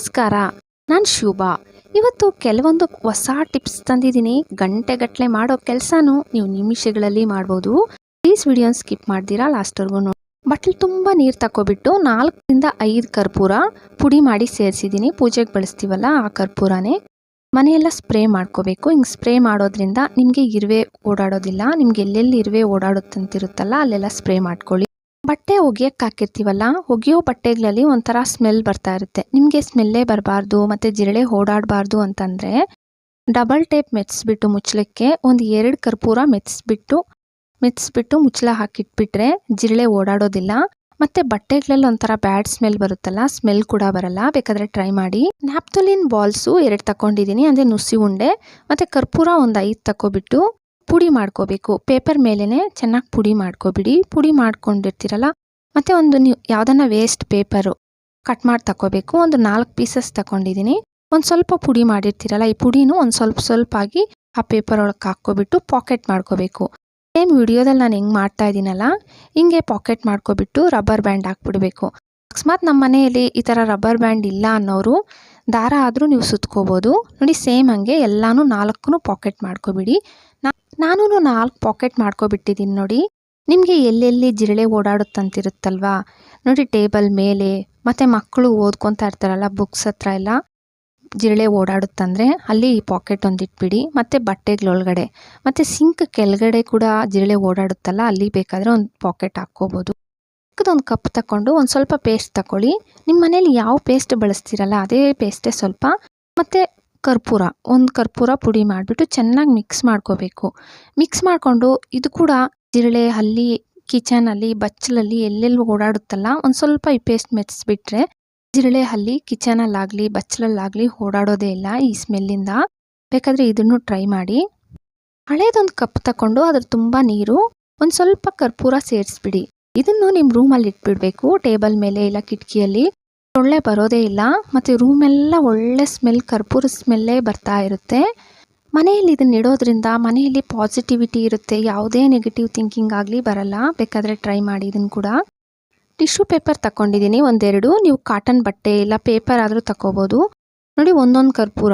ನಮಸ್ಕಾರ, ನಾನು ಶುಭಾ. ಇವತ್ತು ಕೆಲವೊಂದು ಹೊಸ ಟಿಪ್ಸ್ ತಂದಿದ್ದೀನಿ. ಗಂಟೆಗಟ್ಟಲೆ ಮಾಡೋ ಕೆಲಸನೂ ನೀವು ನಿಮಿಷಗಳಲ್ಲಿ ಮಾಡ್ಬೋದು. ಪ್ಲೀಸ್ ವಿಡಿಯೋನ ಸ್ಕಿಪ್ ಮಾಡ್ದಿರಾ ಲಾಸ್ಟ್ವರೆಗೂ ನೋಡಿ. ಬಟ್ಲು ತುಂಬ ನೀರು ತಗೊಬಿಟ್ಟು ನಾಲ್ಕರಿಂದ ಐದು ಕರ್ಪೂರ ಪುಡಿ ಮಾಡಿ ಸೇರಿಸಿದ್ದೀನಿ. ಪೂಜೆಗೆ ಬಳಸ್ತೀವಲ್ಲ ಆ ಕರ್ಪೂರನೇ. ಮನೆಯೆಲ್ಲ ಸ್ಪ್ರೇ ಮಾಡ್ಕೋಬೇಕು. ಹಿಂಗೆ ಸ್ಪ್ರೇ ಮಾಡೋದ್ರಿಂದ ನಿಮಗೆ ಇರುವೆ ಓಡಾಡೋದಿಲ್ಲ. ನಿಮ್ಗೆ ಎಲ್ಲೆಲ್ಲಿ ಇರುವೆ ಓಡಾಡುತ್ತಂತಿರುತ್ತಲ್ಲ, ಅಲ್ಲೆಲ್ಲ ಸ್ಪ್ರೇ ಮಾಡ್ಕೊಳ್ಳಿ. ಬಟ್ಟೆ ಒಗೆಯಕ್ಕೆ ಹಾಕಿರ್ತೀವಲ್ಲ, ಒಗೆಯೋ ಬಟ್ಟೆಗಳಲ್ಲಿ ಒಂಥರ ಸ್ಮೆಲ್ ಬರ್ತಾ ಇರುತ್ತೆ. ನಿಮಗೆ ಸ್ಮೆಲ್ಲೇ ಬರಬಾರ್ದು ಮತ್ತು ಜಿರಳೆ ಓಡಾಡಬಾರ್ದು ಅಂತಂದರೆ ಡಬಲ್ ಟೇಪ್ ಮೆತ್ಸ್ಬಿಟ್ಟು ಮುಚ್ಚಲಿಕ್ಕೆ ಒಂದು ಎರಡು ಕರ್ಪೂರ ಮೆತ್ಸ್ಬಿಟ್ಟು ಮೆತ್ಸ್ಬಿಟ್ಟು ಮುಚ್ಚಳ ಹಾಕಿಟ್ಬಿಟ್ರೆ ಜಿರಳೆ ಓಡಾಡೋದಿಲ್ಲ. ಮತ್ತು ಬಟ್ಟೆಗಳಲ್ಲಿ ಒಂಥರ ಬ್ಯಾಡ್ ಸ್ಮೆಲ್ ಬರುತ್ತಲ್ಲ ಸ್ಮೆಲ್ ಕೂಡ ಬರಲ್ಲ. ಬೇಕಾದರೆ ಟ್ರೈ ಮಾಡಿ. ನ್ಯಾಪ್ತುಲಿನ್ ಬಾಲ್ಸು ಎರಡು ತಗೊಂಡಿದ್ದೀನಿ ಅಂದರೆ ನುಸಿ ಉಂಡೆ, ಮತ್ತು ಕರ್ಪೂರ ಒಂದು ಐದು ತಗೊಬಿಟ್ಟು ಪುಡಿ ಮಾಡ್ಕೋಬೇಕು. ಪೇಪರ್ ಮೇಲೇ ಚೆನ್ನಾಗಿ ಪುಡಿ ಮಾಡ್ಕೋಬಿಡಿ. ಪುಡಿ ಮಾಡ್ಕೊಂಡಿರ್ತೀರಲ್ಲ, ಮತ್ತು ಒಂದು ನೀವು ಯಾವುದನ್ನ ವೇಸ್ಟ್ ಪೇಪರು ಕಟ್ ಮಾಡಿ ತಗೋಬೇಕು ಒಂದು ನಾಲ್ಕು ಪೀಸಸ್ ತಗೊಂಡಿದ್ದೀನಿ ಒಂದು ಸ್ವಲ್ಪ ಪುಡಿ ಮಾಡಿರ್ತೀರಲ್ಲ, ಈ ಪುಡಿನೂ ಒಂದು ಸ್ವಲ್ಪ ಸ್ವಲ್ಪ ಆಗಿ ಆ ಪೇಪರ್ ಒಳಗೆ ಹಾಕ್ಕೊಬಿಟ್ಟು ಪಾಕೆಟ್ ಮಾಡ್ಕೋಬೇಕು. ಸೇಮ್ ವಿಡಿಯೋದಲ್ಲಿ ನಾನು ಹೆಂಗೆ ಮಾಡ್ತಾ ಇದ್ದೀನಲ್ಲ ಹಿಂಗೆ ಪಾಕೆಟ್ ಮಾಡ್ಕೊಬಿಟ್ಟು ರಬ್ಬರ್ ಬ್ಯಾಂಡ್ ಹಾಕ್ಬಿಡ್ಬೇಕು. ಅಕಸ್ಮಾತ್ ನಮ್ಮ ಮನೆಯಲ್ಲಿ ಈ ಥರ ರಬ್ಬರ್ ಬ್ಯಾಂಡ್ ಇಲ್ಲ ಅನ್ನೋರು, ದಾರ ಆದರೂ ನೀವು ಸುತ್ಕೋಬೋದು. ನೋಡಿ ಸೇಮ್ ಹಂಗೆ ಎಲ್ಲನೂ ನಾಲ್ಕು ಪಾಕೆಟ್ ಮಾಡ್ಕೊಬಿಡಿ. ನಾನು ನಾಲ್ಕು ಪಾಕೆಟ್ ಮಾಡ್ಕೊಬಿಟ್ಟಿದ್ದೀನಿ ನೋಡಿ. ನಿಮಗೆ ಎಲ್ಲೆಲ್ಲಿ ಜಿರಳೆ ಓಡಾಡುತ್ತಂತಿರುತ್ತಲ್ವಾ? ನೋಡಿ ಟೇಬಲ್ ಮೇಲೆ, ಮತ್ತು ಮಕ್ಕಳು ಓದ್ಕೊತಾ ಇರ್ತಾರಲ್ಲ ಬುಕ್ಸ್ ಹತ್ರ ಎಲ್ಲ ಜಿರಳೆ ಓಡಾಡುತ್ತಂದರೆ ಅಲ್ಲಿ ಈ ಪಾಕೆಟ್ ಒಂದು ಇಟ್ಬಿಡಿ. ಮತ್ತು ಬಟ್ಟೆಗಳೊಳಗಡೆ, ಮತ್ತು ಸಿಂಕ್ ಕೆಳಗಡೆ ಕೂಡ ಜಿರಳೆ ಓಡಾಡುತ್ತಲ್ಲ, ಅಲ್ಲಿ ಬೇಕಾದರೆ ಒಂದು ಪಾಕೆಟ್ ಹಾಕ್ಕೋಬೋದು. ಚಿಕ್ಕದೊಂದು ಕಪ್ ತಗೊಂಡು ಒಂದು ಸ್ವಲ್ಪ ಪೇಸ್ಟ್ ತಗೊಳ್ಳಿ ನಿಮ್ಮ ಮನೇಲಿ ಯಾವ ಪೇಸ್ಟ್ ಬಳಸ್ತೀರಲ್ಲ ಅದೇ ಪೇಸ್ಟೇ ಸ್ವಲ್ಪ. ಮತ್ತು ಕರ್ಪೂರ, ಒಂದು ಕರ್ಪೂರ ಪುಡಿ ಮಾಡಿಬಿಟ್ಟು ಚೆನ್ನಾಗಿ ಮಿಕ್ಸ್ ಮಾಡ್ಕೋಬೇಕು. ಮಿಕ್ಸ್ ಮಾಡಿಕೊಂಡು ಇದು ಕೂಡ ಜಿರಳೆ ಹಲ್ಲಿ ಕಿಚನಲ್ಲಿ ಬಚ್ಚಲಲ್ಲಿ ಎಲ್ಲೆಲ್ಲಿ ಓಡಾಡುತ್ತಲ್ಲ ಒಂದು ಸ್ವಲ್ಪ ಈ ಪೇಸ್ಟ್ ಮೆಚ್ಚಿಬಿಟ್ರೆ ಜಿರಳೆ ಹಲ್ಲಿ ಕಿಚನಲ್ಲಾಗಲಿ ಬಚ್ಚಲಲ್ಲಾಗಲಿ ಓಡಾಡೋದೇ ಇಲ್ಲ ಈ ಸ್ಮೆಲ್ಲಿಂದ ಬೇಕಾದರೆ ಇದನ್ನು ಟ್ರೈ ಮಾಡಿ. ಹಳೇದೊಂದು ಕಪ್ ತಗೊಂಡು ಅದ್ರ ತುಂಬ ನೀರು ಒಂದು ಸ್ವಲ್ಪ ಕರ್ಪೂರ ಸೇರಿಸ್ಬಿಡಿ. ಇದನ್ನು ನಿಮ್ಮ ರೂಮಲ್ಲಿ ಇಟ್ಬಿಡಬೇಕು. ಟೇಬಲ್ ಮೇಲೆ ಇಲ್ಲ ಕಿಟಕಿಯಲ್ಲಿ. ಸೊಳ್ಳೆ ಬರೋದೇ ಇಲ್ಲ. ಮತ್ತು ರೂಮೆಲ್ಲ ಒಳ್ಳೆ ಸ್ಮೆಲ್ ಕರ್ಪೂರ ಸ್ಮೆಲ್ಲೇ ಬರ್ತಾ ಇರುತ್ತೆ. ಮನೆಯಲ್ಲಿ ಇದನ್ನ ಇಡೋದ್ರಿಂದ ಮನೆಯಲ್ಲಿ ಪಾಸಿಟಿವಿಟಿ ಇರುತ್ತೆ. ಯಾವುದೇ ನೆಗೆಟಿವ್ ಥಿಂಕಿಂಗ್ ಆಗಲಿ ಬರಲ್ಲ. ಬೇಕಾದರೆ ಟ್ರೈ ಮಾಡಿ ಇದನ್ನು ಕೂಡ. ಟಿಶ್ಯೂ ಪೇಪರ್ ತಗೊಂಡಿದ್ದೀನಿ ಒಂದೆರಡು. ನೀವು ಕಾಟನ್ ಬಟ್ಟೆ ಇಲ್ಲ ಪೇಪರ್ ಆದರೂ ತಗೋಬೋದು ನೋಡಿ, ಒಂದೊಂದು ಕರ್ಪೂರ.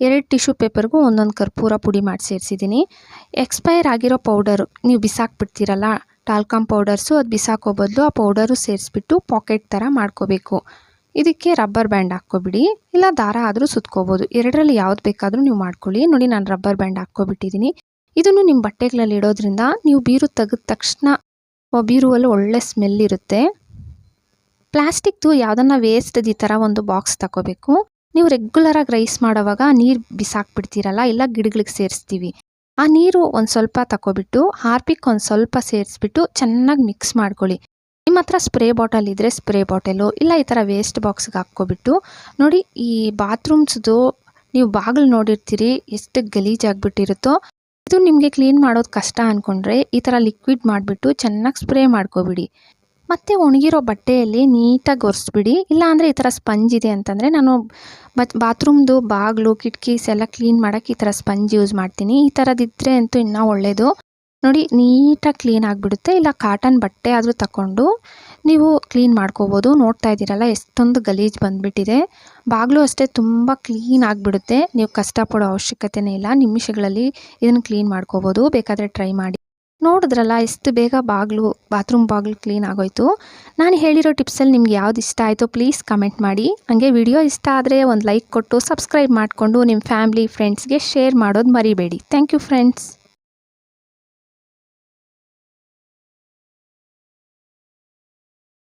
ಎರಡು ಟಿಶ್ಯೂ ಪೇಪರ್ಗೂ ಒಂದೊಂದು ಕರ್ಪೂರ ಪುಡಿ ಮಾಡಿ ಸೇರಿಸಿದ್ದೀನಿ. ಎಕ್ಸ್ಪೈರ್ ಆಗಿರೋ ಪೌಡರು ನೀವು ಬಿಸಾಕ್ಬಿಡ್ತೀರಲ್ಲ ಟಾಲ್ಕಮ್ ಪೌಡರ್ಸು ಅದು ಬಿಸಾಕೋ ಬದಲು ಆ ಪೌಡರು ಸೇರಿಸ್ಬಿಟ್ಟು ಪಾಕೆಟ್ ಥರ ಮಾಡ್ಕೋಬೇಕು. ಇದಕ್ಕೆ ರಬ್ಬರ್ ಬ್ಯಾಂಡ್ ಹಾಕ್ಕೊಬಿಡಿ. ಇಲ್ಲ ದಾರ ಆದರೂ ಸುತ್ಕೋಬೋದು. ಎರಡರಲ್ಲಿ ಯಾವ್ದು ಬೇಕಾದರೂ ನೀವು ಮಾಡ್ಕೊಳ್ಳಿ. ನೋಡಿ ನಾನು ರಬ್ಬರ್ ಬ್ಯಾಂಡ್ ಹಾಕ್ಕೊಬಿಟ್ಟಿದ್ದೀನಿ ಇದನ್ನು ನಿಮ್ಮ ಬಟ್ಟೆಗಳಲ್ಲಿ ಇಡೋದ್ರಿಂದ ನೀವು ಬೀರು ತೆಗೆದ ತಕ್ಷಣ ಬೀರುವಲ್ಲಿ ಒಳ್ಳೆ ಸ್ಮೆಲ್ ಇರುತ್ತೆ. ಪ್ಲಾಸ್ಟಿಕ್ದು ಯಾವುದನ್ನ ವೇಸ್ಟ್ ಈ ಥರ ಒಂದು ಬಾಕ್ಸ್ ತಗೋಬೇಕು ನೀವು ರೆಗ್ಯುಲರಾಗಿ ರೈಸ್ ಮಾಡೋವಾಗ ನೀರು ಬಿಸಾಕ್ಬಿಡ್ತೀರಲ್ಲ, ಇಲ್ಲ ಗಿಡಗಳಿಗೆ ಸೇರಿಸ್ತೀವಿ. ಆ ನೀರು ಒಂದು ಸ್ವಲ್ಪ ತಗೊಬಿಟ್ಟು ಹಾರ್ಪಿಕ್ ಒಂದು ಸ್ವಲ್ಪ ಸೇರಿಸ್ಬಿಟ್ಟು ಚೆನ್ನಾಗಿ ಮಿಕ್ಸ್ ಮಾಡ್ಕೊಳ್ಳಿ. ನಿಮ್ಮ ಹತ್ರ ಸ್ಪ್ರೇ ಬಾಟಲ್ ಇದ್ದರೆ ಸ್ಪ್ರೇ ಬಾಟಲು ಇಲ್ಲ ಈ ಥರ ವೇಸ್ಟ್ ಬಾಕ್ಸ್ಗೆ ಹಾಕ್ಕೊಬಿಟ್ಟು, ನೋಡಿ ಈ ಬಾತ್ರೂಮ್ಸ್ದು ನೀವು ಬಾಗಿಲು ನೋಡಿರ್ತೀರಿ ಎಷ್ಟು ಗಲೀಜಾಗ್ಬಿಟ್ಟಿರುತ್ತೋ ಇದು ನಿಮಗೆ ಕ್ಲೀನ್ ಮಾಡೋದು ಕಷ್ಟ ಅಂದ್ಕೊಂಡ್ರೆ ಈ ಥರ ಲಿಕ್ವಿಡ್ ಮಾಡಿಬಿಟ್ಟು ಚೆನ್ನಾಗಿ ಸ್ಪ್ರೇ ಮಾಡ್ಕೊಬಿಡಿ. ಮತ್ತು ಒಣಗಿರೋ ಬಟ್ಟೆಯಲ್ಲಿ ನೀಟಾಗಿ ಒರೆಸ್ಬಿಡಿ. ಇಲ್ಲ ಅಂದರೆ ಈ ಥರ ಸ್ಪಂಜ್ ಇದೆ ಅಂತಂದರೆ ನಾನು ಬತ್, ಬಾತ್ರೂಮ್ದು ಬಾಗಿಲು, ಕಿಟಕೀಸ್ ಎಲ್ಲ ಕ್ಲೀನ್ ಮಾಡೋಕ್ಕೆ ಈ ಥರ ಸ್ಪಂಜ್ ಯೂಸ್ ಮಾಡ್ತೀನಿ. ಈ ಥರದಿದ್ದರೆ ಅಂತೂ ಇನ್ನೂ ಒಳ್ಳೆಯದು ನೋಡಿ, ನೀಟಾಗಿ ಕ್ಲೀನ್ ಆಗಿಬಿಡುತ್ತೆ. ಇಲ್ಲ ಕಾಟನ್ ಬಟ್ಟೆ ಆದರೂ ತಗೊಂಡು ನೀವು ಕ್ಲೀನ್ ಮಾಡ್ಕೋಬೋದು. ನೋಡ್ತಾ ಇದ್ದೀರಲ್ಲ, ಎಷ್ಟೊಂದು ಗಲೀಜು ಬಂದುಬಿಟ್ಟಿದೆ. ಬಾಗಿಲು ಅಷ್ಟೇ ತುಂಬ ಕ್ಲೀನ್ ಆಗಿಬಿಡುತ್ತೆ. ನೀವು ಕಷ್ಟಪಡೋ ಅವಶ್ಯಕತೆಯೇ ಇಲ್ಲ. ನಿಮಿಷಗಳಲ್ಲಿ ಇದನ್ನು ಕ್ಲೀನ್ ಮಾಡ್ಕೋಬೋದು. ಬೇಕಾದರೆ ಟ್ರೈ ಮಾಡಿ. ನೋಡಿದ್ರಲ್ಲ, ಎಷ್ಟು ಬೇಗ ಬಾಗಿಲು ಬಾತ್ರೂಮ್ ಬಾಗಿಲು ಕ್ಲೀನ್ ಆಗೋಯ್ತು. ನಾನು ಹೇಳಿರೋ ಟಿಪ್ಸಲ್ಲಿ ನಿಮ್ಗೆ ಯಾವ್ದು ಇಷ್ಟ ಆಯಿತು ಪ್ಲೀಸ್ ಕಮೆಂಟ್ ಮಾಡಿ. ಹಾಗೆ ವಿಡಿಯೋ ಇಷ್ಟ ಆದರೆ ಒಂದು ಲೈಕ್ ಕೊಟ್ಟು ಸಬ್ಸ್ಕ್ರೈಬ್ ಮಾಡಿಕೊಂಡು ನಿಮ್ಮ ಫ್ಯಾಮ್ಲಿ ಫ್ರೆಂಡ್ಸ್ಗೆ ಶೇರ್ ಮಾಡೋದು ಮರಿಬೇಡಿ. Thank you friends